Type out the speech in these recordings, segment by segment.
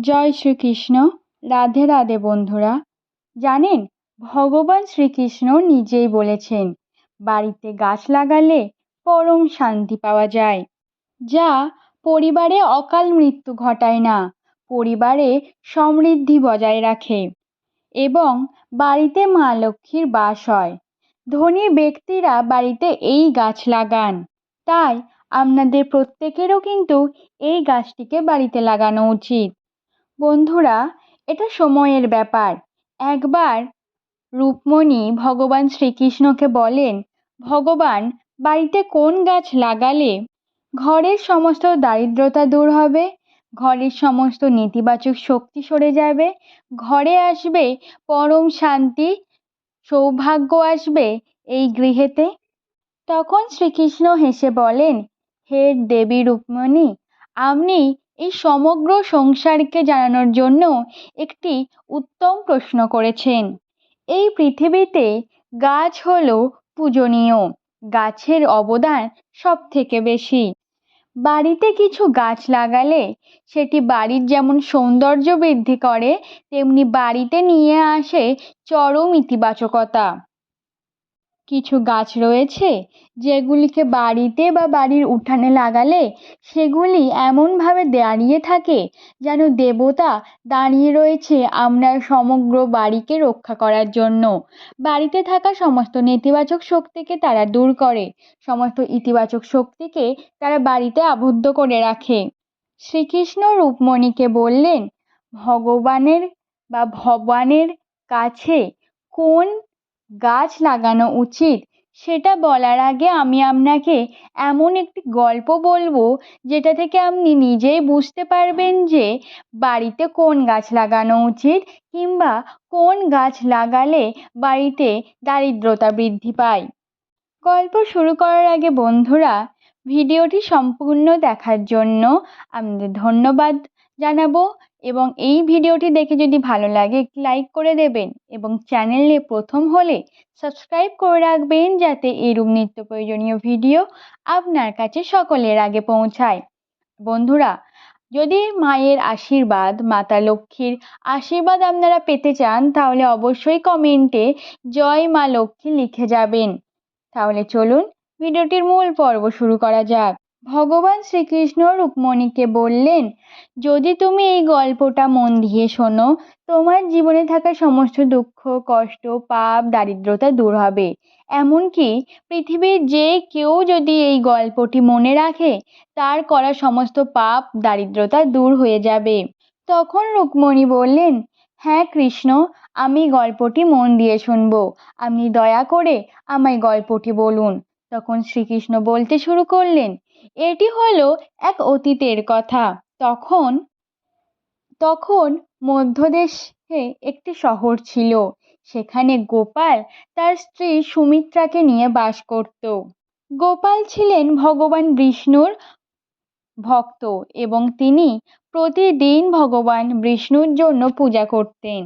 জয় শ্রীকৃষ্ণ। রাধে রাধে বন্ধুরা। জানেন, ভগবান শ্রীকৃষ্ণ নিজেই বলেছেন, বাড়িতে গাছ লাগালে পরম শান্তি পাওয়া যায়। যা পরিবারে অকাল মৃত্যু ঘটায় না, পরিবারে সমৃদ্ধি বজায় রাখে এবং বাড়িতে মা লক্ষ্মীর বাস হয়। ধনী ব্যক্তিরা বাড়িতে এই গাছ লাগান। তাই আপনাদের প্রত্যেকেরও কিন্তু এই গাছটিকে বাড়িতে লাগানো উচিত। বন্ধুরা, এটা সময়ের ব্যাপার। একবার রূপমণি ভগবান শ্রীকৃষ্ণকে বলেন, ভগবান, বাড়িতে কোন গাছ লাগালে ঘরের সমস্ত দারিদ্রতা দূর হবে? ঘরের সমস্ত নেতিবাচক শক্তি সরে যাবে? ঘরে আসবে পরম শান্তি, সৌভাগ্য আসবে এই গৃহেতে? তখন শ্রীকৃষ্ণ হেসে বলেন, হে দেবী রূপমণি, আপনি এই সমগ্র সংসারকে জানানোর জন্য একটি উত্তম প্রশ্ন করেছেন। এই পৃথিবীতে গাছ হলো পূজনীয়, গাছের অবদান সব থেকে বেশি। বাড়িতে কিছু গাছ লাগালে সেটি বাড়ির যেমন সৌন্দর্য বৃদ্ধি করে, তেমনি বাড়িতে নিয়ে আসে চরম ইতিবাচকতা। কিছু গাছ রয়েছে যেগুলিকে বাড়িতে বা বাড়ির উঠানে লাগালে সেগুলি এমনভাবে দাঁড়িয়ে থাকে যেন দেবতা দাঁড়িয়ে রয়েছে আপনার সমগ্র বাড়িকে রক্ষা করার জন্য। বাড়িতে থাকা সমস্ত নেতিবাচক শক্তিকে তারা দূর করে, সমস্ত ইতিবাচক শক্তিকে তারা বাড়িতে আবদ্ধ করে রাখে। শ্রীকৃষ্ণ রূপমণিকে বললেন, ভগবানের বা ভগবানের কাছে কোন গাছ লাগানো উচিত। সেটা বলার আগে আমি আপনাকে এমন একটি গল্প বলব, যেটা থেকে আপনি নিজেই বুঝতে পারবেন যে বাড়িতে কোন গাছ লাগানো উচিত কিংবা কোন গাছ লাগালে বাড়িতে দারিদ্রতা বৃদ্ধি পায়। গল্প শুরু করার আগে বন্ধুরা, ভিডিওটি সম্পূর্ণ দেখার জন্য আপনাদের ধন্যবাদ জানাব। এবং এই ভিডিওটি দেখে যদি ভালো লাগে, একটি লাইক করে দেবেন এবং চ্যানেলে প্রথম হলে সাবস্ক্রাইব করে রাখবেন যাতে এরূপ নিত্য প্রয়োজনীয় ভিডিও আপনার কাছে সকলের আগে পৌঁছায়। বন্ধুরা, যদি মায়ের আশীর্বাদ, মাতা লক্ষ্মীর আশীর্বাদ আপনারা পেতে চান, তাহলে অবশ্যই কমেন্টে জয় মা লক্ষ্মী লিখে যাবেন। তাহলে চলুন, ভিডিওটির মূল পর্ব শুরু করা যাক। ভগবান শ্রীকৃষ্ণ রুক্মণীকে বললেন, যদি তুমি এই গল্পটা মন দিয়ে শোনো, তোমার জীবনে থাকা সমস্ত দুঃখ, কষ্ট, পাপ, দারিদ্রতা দূর হবে। এমনকি পৃথিবীর যে কেউ যদি এই গল্পটি মনে রাখে, তার করা সমস্ত পাপ, দারিদ্রতা দূর হয়ে যাবে। তখন রুক্মণী বললেন হ্যাঁ কৃষ্ণ, আমি গল্পটি মন দিয়ে শুনব। আপনি দয়া করে আমায় গল্পটি বলুন। তখন শ্রীকৃষ্ণ বলতে শুরু করলেন এটি হলো এক অতীতের কথা। তখন তখন মধ্যদেশে একটি শহর ছিল। সেখানে গোপাল তার স্ত্রী সুমিত্রাকে নিয়ে বাস করত। গোপাল ছিলেন ভগবান বিষ্ণুর ভক্ত এবং তিনি প্রতিদিন ভগবান বিষ্ণুর জন্য পূজা করতেন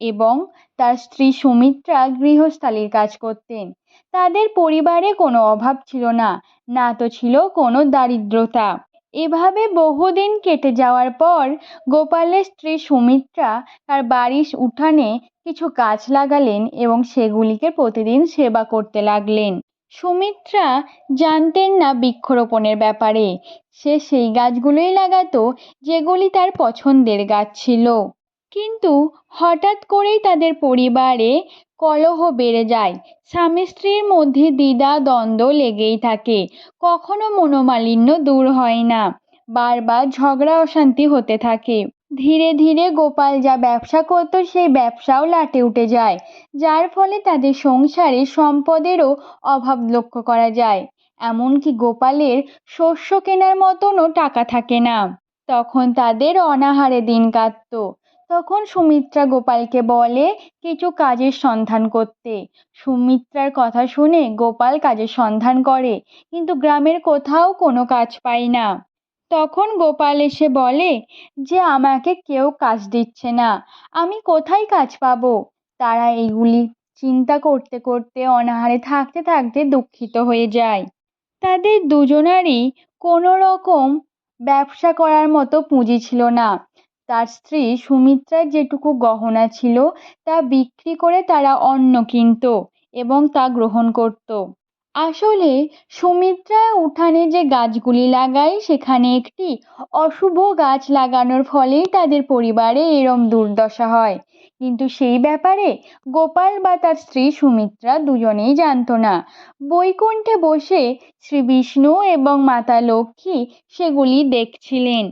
এবং তার স্ত্রী সুমিত্রা গৃহস্থালির কাজ করতেন। তাদের পরিবারে কোনো অভাব ছিল না না তো ছিল কোনো দারিদ্রতা। এভাবে বহুদিন কেটে যাওয়ার পর গোপালের স্ত্রী সুমিত্রা তার বাড়ির উঠানে কিছু গাছ লাগালেন এবং সেগুলিকে প্রতিদিন সেবা করতে লাগলেন। সুমিত্রা জানতেন না বৃক্ষরোপণের ব্যাপারে। সে সেই গাছগুলোই লাগাতো, যেগুলি তার পছন্দের গাছ ছিল। কিন্তু হঠাৎ করেই তাদের পরিবারে কলহ বেড়ে যায়। স্বামী স্ত্রীর মধ্যে দ্বিধা, দ্বন্দ্ব লেগেই থাকে। কখনো মনোমালিন্য দূর হয় না। বারবার ঝগড়া, অশান্তি হতে থাকে। ধীরে ধীরে গোপাল যা ব্যবসা করতো, সেই ব্যবসাও লাটে উঠে যায়, যার ফলে তাদের সংসারে সম্পদেরও অভাব লক্ষ্য করা যায়। এমনকি গোপালের শস্য কেনার মতনও টাকা থাকে না। তখন তাদের অনাহারে দিন কাটত। তখন সুমিত্রা গোপালকে বলে কিছু কাজের সন্ধান করতে। সুমিত্রার কথা শুনে গোপাল কাজের সন্ধান করে, কিন্তু গ্রামের কোথাও কোনো কাজ পায় না। তখন গোপাল এসে বলে, যে আমাকে কেউ কাজ দিচ্ছে না, আমি কোথায় কাজ পাবো? তারা এইগুলি চিন্তা করতে করতে অনাহারে থাকতে থাকতে দুঃখিত হয়ে যায়। তাদের দুজনারই কোনো রকম ব্যবসা করার মতো পুঁজি ছিল না। তার স্ত্রী সুমিত্রার যেটুকু গহনা ছিল, তা বিক্রি করে তারা অন্ন কিনত এবং তা গ্রহণ করত। আসলে সুমিত্রা উঠানে যে গাছগুলি লাগায়, সেখানে একটি অশুভ গাছ লাগানোর ফলেই তাদের পরিবারে এরম দুর্দশা হয়। কিন্তু সেই ব্যাপারে গোপাল বা তার স্ত্রী সুমিত্রা দুজনেই জানতো না। বৈকুণ্ঠে বসে শ্রী বিষ্ণু এবং মাতা লক্ষ্মী সেগুলি দেখছিলেন।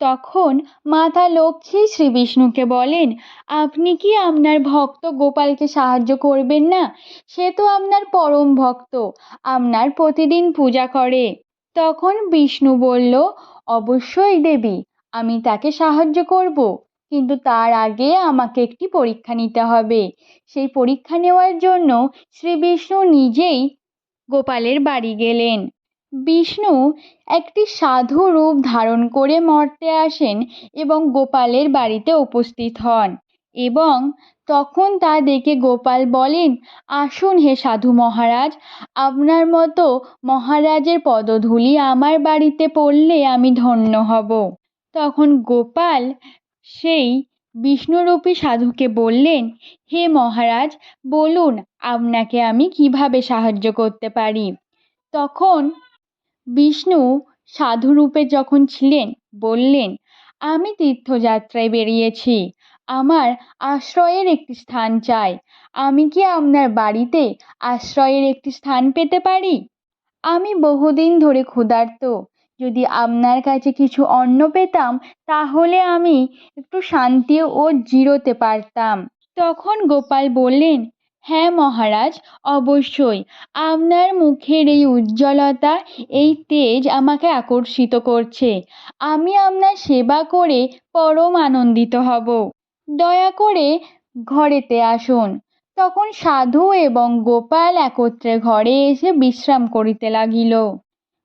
তখন মাতা লক্ষ্মী শ্রী বিষ্ণুকে বলেন, আপনি কি আপনার ভক্ত গোপালকে সাহায্য করবেন না? সে তো আপনার পরম ভক্ত, আপনার প্রতিদিন পূজা করে। তখন বিষ্ণু বলল, অবশ্যই দেবী, আমি তাকে সাহায্য করব, কিন্তু তার আগে আমাকে একটি পরীক্ষা নিতে হবে। সেই পরীক্ষা নেওয়ার জন্য শ্রী বিষ্ণু নিজেই গোপালের বাড়ি গেলেন। বিষ্ণু একটি সাধু রূপ ধারণ করে মর্তে আসেন এবং গোপালের বাড়িতে উপস্থিত হন এবং তখন তা দেখে গোপাল বলেন, আসুন হে সাধু মহারাজ, আপনার মতো মহারাজের পদধূলি আমার বাড়িতে পড়লে আমি ধন্য হব। তখন গোপাল সেই বিষ্ণুরূপী সাধুকে বললেন, হে মহারাজ, বলুন, আপনাকে আমি কীভাবে সাহায্য করতে পারি? তখন বিষ্ণু সাধুরূপে যখন ছিলেন, বললেন, আমি তীর্থযাত্রায় বেরিয়েছি। আমার আশ্রয়ের একটি স্থান চাই। আমি কি আপনার বাড়িতে আশ্রয়ের একটি স্থান পেতে পারি? আমি বহুদিন ধরে ক্ষুধার্ত। যদি আপনার কাছে কিছু অন্ন পেতাম, তাহলে আমি একটু শান্তি ও জিরোতে পারতাম। তখন গোপাল বললেন হ্যাঁ মহারাজ, অবশ্যই। আপনার মুখের এই উজ্জ্বলতা, এই তেজ আমাকে আকর্ষিত করছে। আমি আপনার সেবা করে পরম আনন্দিত হব। দয়া করে ঘরেতে আসুন। তখন সাধু এবং গোপাল একত্রে ঘরে এসে বিশ্রাম করিতে লাগিল।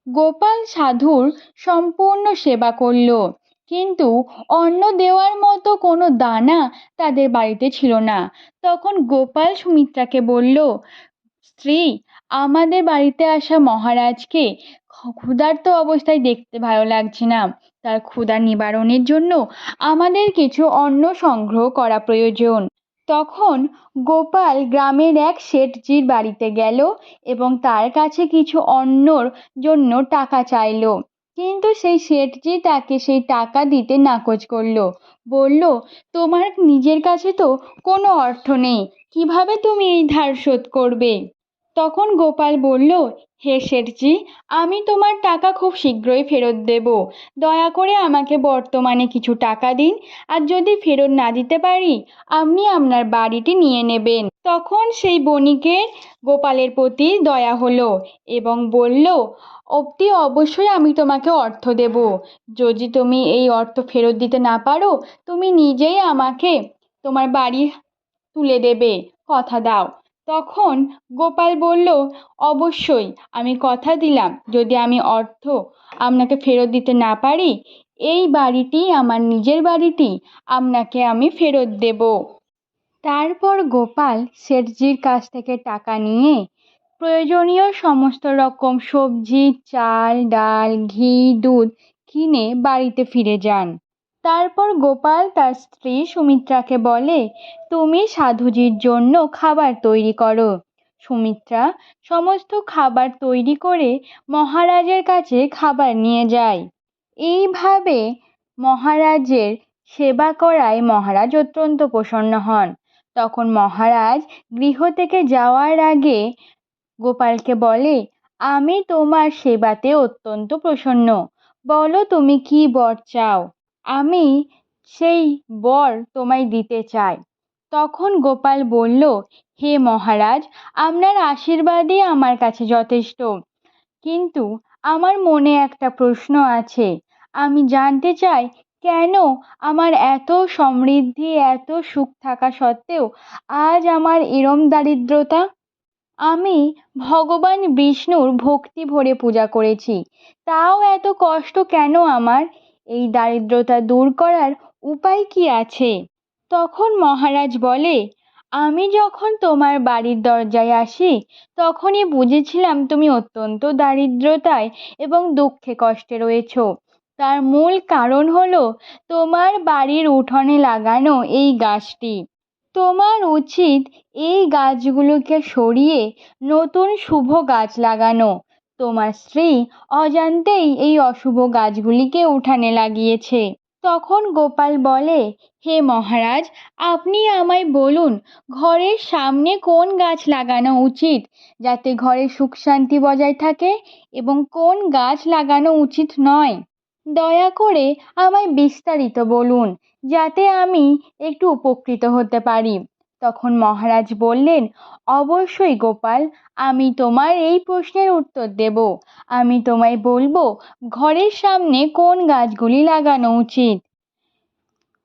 গোপাল সাধুর সম্পূর্ণ সেবা করল। কিন্তু অন্ন দেওয়ার মতো কোনো দানা তাদের বাড়িতে ছিল না। তখন গোপাল সুমিত্রাকে বলল, স্ত্রী, আমাদের বাড়িতে আসা মহারাজকে ক্ষুধার্ত অবস্থায় দেখতে ভালো লাগছে না। তার ক্ষুধা নিবারণের জন্য আমাদের কিছু অন্ন সংগ্রহ করা প্রয়োজন। তখন গোপাল গ্রামের এক শেঠজির বাড়িতে গেল এবং তার কাছে কিছু অন্নর জন্য টাকা চাইল। কিন্তু সেই শেঠজি তাকে সেই টাকা দিতে নাকচ করল, বলল, তোমার নিজের কাছে তো কোনো অর্থ নেই, কীভাবে তুমি এই ধার শোধ করবে? তখন গোপাল বলল হে শেঠজি, আমি তোমার টাকা খুব শীঘ্রই ফেরত দেব। দয়া করে আমাকে বর্তমানে কিছু টাকা দিন, আর যদি ফেরত না দিতে পারি, আপনি আপনার বাড়িটি নিয়ে নেবেন। তখন সেই বণিকের গোপালের প্রতি দয়া হলো এবং বলল, অবধি অবশ্যই আমি তোমাকে অর্থ দেব। যদি তুমি এই অর্থ ফেরত দিতে না পারো, তুমি নিজেই আমাকে তোমার বাড়ি তুলে দেবে। কথা দাও। তখন গোপাল বলল, অবশ্যই, আমি কথা দিলাম। যদি আমি অর্থ আপনাকে ফেরত দিতে না পারি, এই বাড়িটি আমার নিজের বাড়িটি, আপনাকে আমি ফেরত দেব। তারপর গোপাল শেঠজির কাছ থেকে টাকা নিয়ে প্রয়োজনীয় সমস্ত রকম সবজি, চাল, ডাল, ঘি, দুধ কিনে বাড়িতে ফিরে যান। তারপর গোপাল তার স্ত্রী সুমিত্রাকে বলে, তুমি সাধুজির জন্য খাবার তৈরি করো। সুমিত্রা সমস্ত খাবার তৈরি করে মহারাজের কাছে খাবার নিয়ে যায়। এইভাবে মহারাজের সেবা করায় মহারাজ অত্যন্ত প্রসন্ন হন। তখন মহারাজ গৃহ থেকে যাওয়ার আগে গোপালকে বলে, আমি তোমার সেবাতে অত্যন্ত প্রসন্ন। বলো তুমি কি বর চাও? আমি সেই বর তোমায় দিতে চাই। তখন গোপাল বলল, হে মহারাজ, আপনার আশীর্বাদই আমার কাছে যথেষ্ট। কিন্তু আমার মনে একটা প্রশ্ন আছে। আমি জানতে চাই, কেন আমার এত সমৃদ্ধি, এত সুখ থাকা সত্ত্বেও আজ আমার এরম দারিদ্রতা? আমি ভগবান বিষ্ণুর ভক্তি ভরে পূজা করেছি। তাও এত কষ্ট কেন আমার? এই দারিদ্রতা দূর করার উপায় কি আছে? তখন মহারাজ বলে, আমি যখন তোমার বাড়ির দরজায় আসি, তখনই বুঝেছিলাম তুমি অত্যন্ত দারিদ্রতায় এবং দুঃখে কষ্টে রয়েছ। তার মূল কারণ হলো তোমার বাড়ির উঠোনে লাগানো এই গাছটি। তোমার উচিত এই গাছগুলোকে সরিয়ে নতুন শুভ গাছ লাগানো। তোমার স্ত্রী অজান্তেই এই অশুভ গাছগুলিকে উঠানে লাগিয়েছে। তখন গোপাল বলে, হে মহারাজ, আপনি আমায় বলুন, ঘরের সামনে কোন গাছ লাগানো উচিত, যাতে ঘরে সুখ শান্তি বজায় থাকে এবং কোন গাছ লাগানো উচিত নয়? দয়া করে আমায় বিস্তারিত বলুন, যাতে আমি একটু উপকৃত হতে পারি। তখন মহারাজ বললেন, অবশ্যই গোপাল, আমি তোমার এই প্রশ্নের উত্তর দেব। আমি তোমায় বলব, ঘরের সামনে কোন গাছগুলি লাগানো উচিত?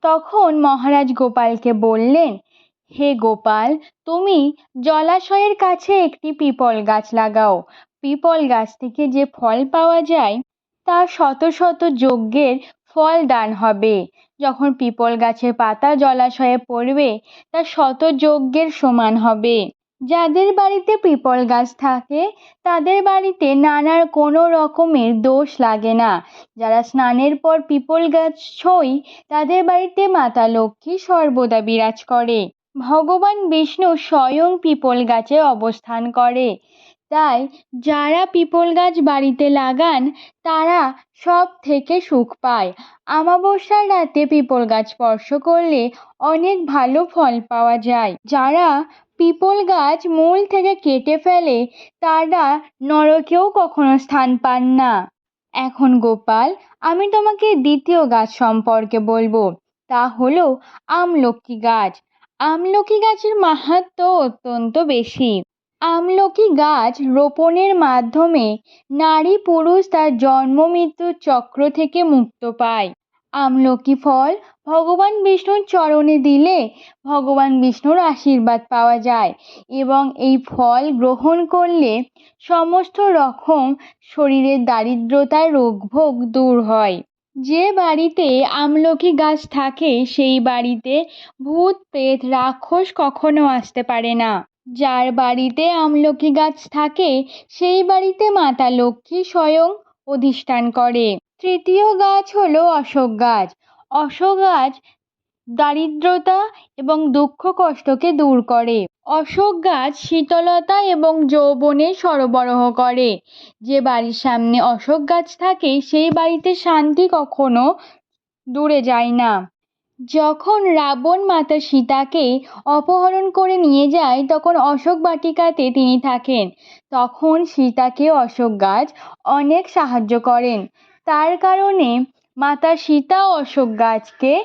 তখন মহারাজ গোপালকে বললেন, হে গোপাল, তুমি জলাশয়ের কাছে একটি পিপল গাছ লাগাও। পিপল গাছ থেকে যে ফল পাওয়া যায়, তা শত শত যজ্ঞের ফল দান হবে। যখন পিপল গাছের পাতা জলাশয়ে পড়বে, তা শত যজ্ঞের সমান হবে। যাদের বাড়িতে পিপল গাছ থাকে, তাদের বাড়িতে নানার কোনো রকমের দোষ লাগে না। যারা স্নানের পর পিপল গাছ ছই তাদের বাড়িতে মাতা লক্ষ্মী সর্বদা বিরাজ করে। ভগবান বিষ্ণু স্বয়ং পিপল গাছে অবস্থান করে। তাই যারা পিপল গাছ বাড়িতে লাগান, তারা সব থেকে সুখ পায়। আমাবস্যার রাতে পিপল গাছ স্পর্শ করলে অনেক ভালো ফল পাওয়া যায়। যারা পিপল গাছ মূল থেকে কেটে ফেলে, তারা নরকেও কখনো স্থান পান না। এখন গোপাল, আমি তোমাকে দ্বিতীয় গাছ সম্পর্কে বলব। তা হলো আমলকি গাছ। আমলকি গাছের মাহাত্ম্য অত্যন্ত বেশি। আমলকি গাছ রোপণের মাধ্যমে নারী পুরুষ তার জন্ম মৃত্যুর চক্র থেকে মুক্ত পায়। আমলকি ফল ভগবান বিষ্ণুর চরণে দিলে ভগবান বিষ্ণুর আশীর্বাদ পাওয়া যায় এবং এই ফল গ্রহণ করলে সমস্ত রকম শরীরের দারিদ্রতার রোগভোগ দূর হয়। যে বাড়িতে আমলকি গাছ থাকে, সেই বাড়িতে ভূত, প্রেত, রাক্ষস কখনো আসতে পারে না। যার বাড়িতে আমলকি গাছ থাকে, সেই বাড়িতে মাতা লক্ষ্মী স্বয়ং অধিষ্ঠান করে। তৃতীয় গাছ হলো অশোক গাছ। অশোক গাছ দারিদ্রতা এবং দুঃখ কষ্টকে দূর করে। অশোক গাছ শীতলতা এবং যৌবনের সরবরাহ করে। যে বাড়ির সামনে অশোক গাছ থাকে, সেই বাড়িতে শান্তি কখনো দূরে যায় না। যখন রাবণ মাতা সীতাকে অপহরণ করে নিয়ে যায়, তখন অশোক বাটিকাতে তিনি থাকেন। তখন সীতাকে অশোক গাছ অনেক সাহায্য করেন। তার কারণে মাতা সীতা অশোক গাছকে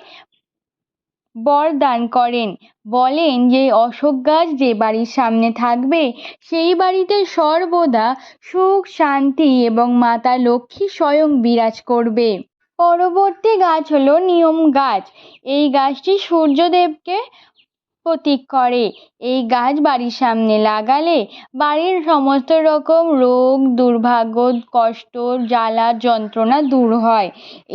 বর দান করেন। বলেন যে, অশোক গাছ যে বাড়ির সামনে থাকবে, সেই বাড়িতে সর্বদা সুখ, শান্তি এবং মাতা লক্ষ্মী স্বয়ং বিরাজ করবে। পরবর্তী গাছ হলো নিয়ম গাছ। এই গাছটি সূর্যদেবকে প্রতীক করে। এই গাছ বাড়ির সামনে লাগালে বাড়ির সমস্ত রকম রোগ, দুর্ভাগ্য, কষ্ট, জ্বালা, যন্ত্রণা দূর হয়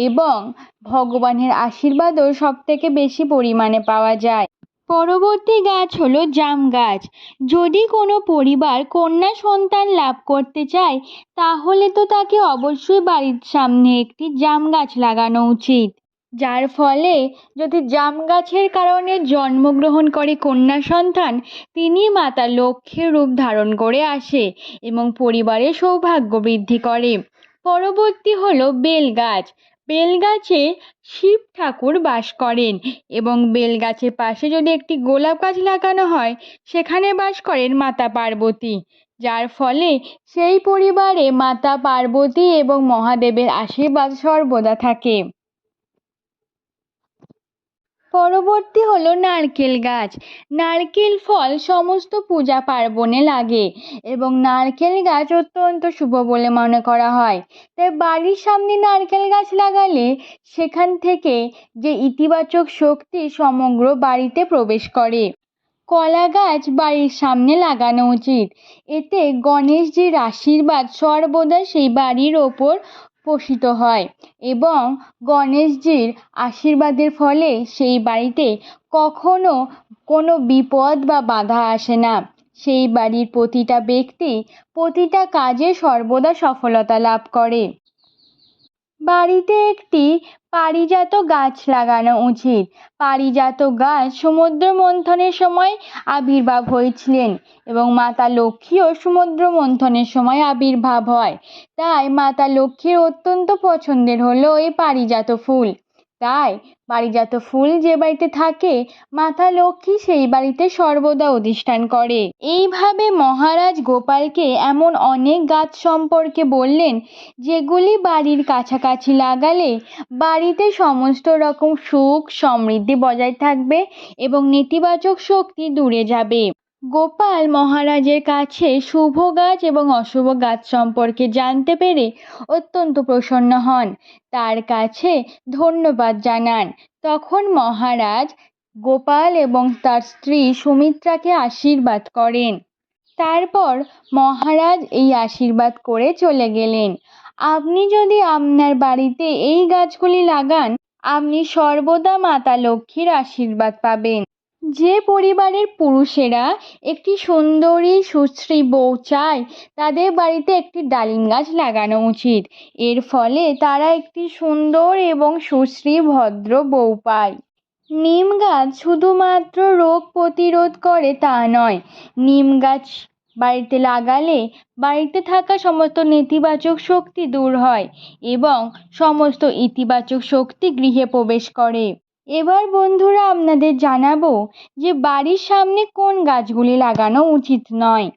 এবং ভগবানের আশীর্বাদও সব থেকে বেশি পরিমাণে পাওয়া যায়। পরবর্তী গাছ হলো জাম গাছ। যদি কোনো পরিবার কন্যা সন্তান লাভ করতে চায়, তাহলে তো তাকে অবশ্যই বাড়ির সামনে একটি জাম গাছ লাগানো উচিত। যার ফলে যদি জাম গাছের কারণে জন্মগ্রহণ করে কন্যা সন্তান, তিনি মাতা লক্ষ্মীর রূপ ধারণ করে আসে এবং পরিবারে সৌভাগ্য বৃদ্ধি করে। পরবর্তী হলো বেল গাছ। বেল গাছে শিব ঠাকুর বাস করেন এবং বেল গাছের পাশে যদি একটি গোলাপ গাছ লাগানো হয়, সেখানে বাস করেন মাতা পার্বতী। যার ফলে সেই পরিবারে মাতা পার্বতী এবং মহাদেবের আশীর্বাদ সর্বদা থাকে। পরবর্তী হলো নারকেল গাছ। নারকেল ফল সমস্ত পূজা পার্বণে লাগে এবং নারকেল গাছ অত্যন্ত শুভ বলে মনে করা হয়। তাই বাড়ির সামনে নারকেল গাছ লাগালে সেখান থেকে যে ইতিবাচক শক্তি সমগ্র বাড়িতে প্রবেশ করে। কলা গাছ বাড়ির সামনে লাগানো উচিত। এতে গণেশজির আশীর্বাদ সর্বদা সেই বাড়ির ওপর পোষিত হয় এবং গণেশজির আশীর্বাদের ফলে সেই বাড়িতে কখনো কোনো বিপদ বা বাধা আসে না। সেই বাড়ির প্রতিটা ব্যক্তি প্রতিটা কাজে সর্বদা সফলতা লাভ করে। বাড়িতে একটি পারিজাত গাছ লাগানো উচিত। পারিজাত গাছ সমুদ্র মন্থনের সময় আবির্ভাব হয়েছিলেন এবং মাতা লক্ষ্মীও সমুদ্র মন্থনের সময় আবির্ভাব হয়। তাই মাতা লক্ষ্মীর অত্যন্ত পছন্দের হলো এই পারিজাত ফুল। তাই পারিজাত ফুল যে বাড়িতে থাকে, মাতা লক্ষ্মী সেই বাড়িতে সর্বদা অধিষ্ঠান করে। এইভাবে মহারাজ গোপালকে এমন অনেক গাছ সম্পর্কে বললেন, যেগুলি বাড়ির কাছাকাছি লাগালে বাড়িতে সমস্ত রকম সুখ সমৃদ্ধি বজায় থাকবে এবং নেতিবাচক শক্তি দূরে যাবে। গোপাল মহারাজের কাছে শুভ গাছ এবং অশুভ গাছ সম্পর্কে জানতে পেরে অত্যন্ত প্রসন্ন হন। তার কাছে ধন্যবাদ জানান। তখন মহারাজ গোপাল এবং তার স্ত্রী সুমিত্রাকে আশীর্বাদ করেন। তারপর মহারাজ এই আশীর্বাদ করে চলে গেলেন। আপনি যদি আপনার বাড়িতে এই গাছগুলি লাগান, আপনি সর্বদা মাতা লক্ষ্মীর আশীর্বাদ পাবেন। যে পরিবারের পুরুষেরা একটি সুন্দরী, সুশ্রী বউ চায়, তাদের বাড়িতে একটি ডালিম গাছ লাগানো উচিত। এর ফলে তারা একটি সুন্দর এবং সুশ্রী, ভদ্র বউ পায়। নিম গাছ শুধুমাত্র রোগ প্রতিরোধ করে তা নয়, নিম গাছ বাড়িতে লাগালে বাড়িতে থাকা সমস্ত নেতিবাচক শক্তি দূর হয় এবং সমস্ত ইতিবাচক শক্তি গৃহে প্রবেশ করে। এবার বন্ধুরা আপনাদের জানাব যে বাড়ির সামনে কোন গাছগুলি লাগানো উচিত নয়।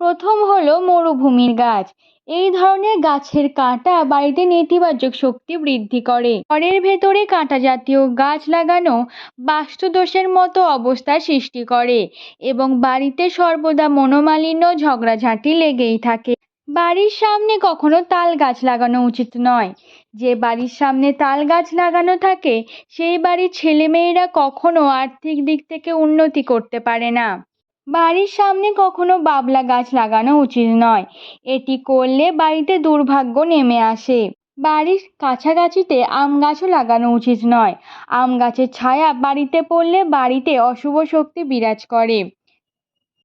প্রথম হলো মরুভূমির গাছ। এই ধরনের গাছের কাঁটা বাড়িতে নেতিবাচক শক্তি বৃদ্ধি করে। ঘরের ভেতরে কাঁটা জাতীয় গাছ লাগানো বাস্তুদোষের মতো অবস্থা সৃষ্টি করে এবং বাড়িতে সর্বদা মনোমালিন্য ঝগড়াঝাঁটি লেগেই থাকে। বাড়ির সামনে কখনো তাল গাছ লাগানো উচিত নয়। যে বাড়ির সামনে তাল গাছ লাগানো থাকে, সেই বাড়ির ছেলেমেয়েরা কখনো আর্থিক দিক থেকে উন্নতি করতে পারে না। বাড়ির সামনে কখনো বাবলা গাছ লাগানো উচিত নয়। এটি করলে বাড়িতে দুর্ভাগ্য নেমে আসে। বাড়ির কাছাকাছিতে আম গাছও লাগানো উচিত নয়। আম গাছের ছায়া বাড়িতে পড়লে বাড়িতে অশুভ শক্তি বিরাজ করে।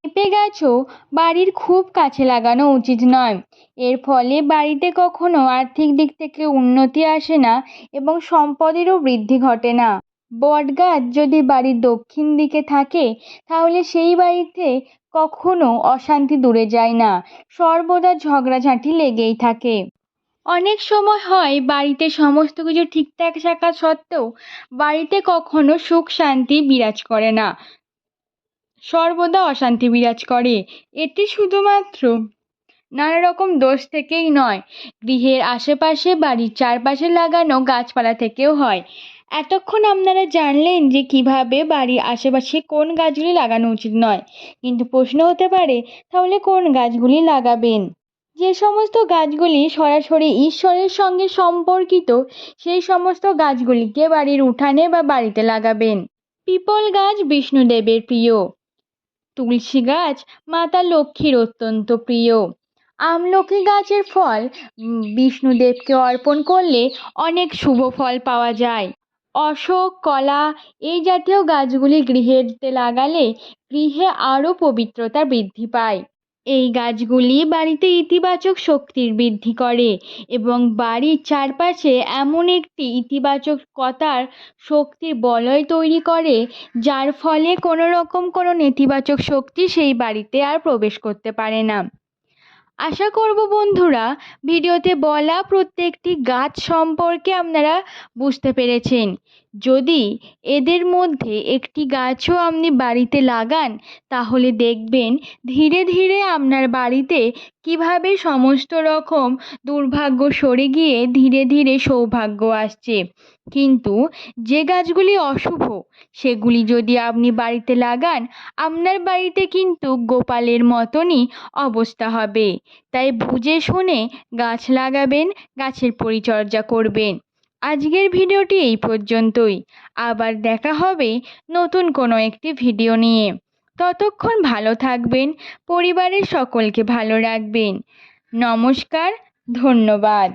পেঁপে গাছও বাড়ির খুব কাছে লাগানো উচিত নয়। এর ফলে বাড়িতে কখনো আর্থিক দিক থেকে উন্নতি আসে না এবং সম্পদেরও বৃদ্ধি ঘটে না। বট গাছ যদি বাড়ির দক্ষিণ দিকে থাকে, তাহলে সেই বাড়িতে কখনো অশান্তি দূরে যায় না, সর্বদা ঝগড়াঝাঁটি লেগেই থাকে। অনেক সময় হয় বাড়িতে সমস্ত কিছু ঠিকঠাক থাকা সত্ত্বেও বাড়িতে কখনো সুখ শান্তি বিরাজ করে না। সর্বদা অশান্তি বিরাজ করে। এটি শুধুমাত্র নানা রকম দোষ থেকেই নয়, গৃহের আশেপাশে, বাড়ির চারপাশে লাগানো গাছপালা থেকেও হয়। এতক্ষণ আপনারা জানলেন যে কীভাবে বাড়ির আশেপাশে কোন গাছগুলি লাগানো উচিত নয়। কিন্তু প্রশ্ন হতে পারে, তাহলে কোন গাছগুলি লাগাবেন? যে সমস্ত গাছগুলি সরাসরি ঈশ্বরের সঙ্গে সম্পর্কিত, সেই সমস্ত গাছগুলিকে বাড়ির উঠানে বা বাড়িতে লাগাবেন। পিপল গাছ বিষ্ণুদেবের প্রিয়। তুলসী গাছ মাতা লক্ষ্মীর অত্যন্ত প্রিয়। আমলকি গাছের ফল বিষ্ণুদেবকে অর্পণ করলে অনেক শুভ ফল পাওয়া যায়। অশোক, কলা এই জাতীয় গাছগুলি গৃহেতে লাগালে গৃহে আরও পবিত্রতা বৃদ্ধি পায়। এই গাছগুলি বাড়িতে ইতিবাচক শক্তির বৃদ্ধি করে এবং বাড়ির চারপাশে এমন একটি ইতিবাচকতার শক্তির বলয় তৈরি করে, যার ফলে কোনো রকম কোনো নেতিবাচক শক্তি সেই বাড়িতে আর প্রবেশ করতে পারে না। আশা করব বন্ধুরা, ভিডিওতে বলা প্রত্যেকটি গাছ সম্পর্কে আপনারা বুঝতে পেরেছেন। যদি এদের মধ্যে একটি গাছও আপনি বাড়িতে লাগান, তাহলে দেখবেন ধীরে ধীরে আপনার বাড়িতে কীভাবে সমস্ত রকম দুর্ভাগ্য সরে গিয়ে ধীরে ধীরে সৌভাগ্য আসছে। কিন্তু যে গাছগুলি অশুভ, সেগুলি যদি আপনি বাড়িতে লাগান, আপনার বাড়িতে কিন্তু গোপালের মতনই অবস্থা হবে। তাই বুঝে শুনে গাছ লাগাবেন, গাছের পরিচর্যা করবেন। আজকের ভিডিওটি এই পর্যন্তই। আবার দেখা হবে নতুন কোনো একটি ভিডিও নিয়ে। ততক্ষণ ভালো থাকবেন, পরিবারের সকলকে ভালো রাখবেন। নমস্কার, ধন্যবাদ।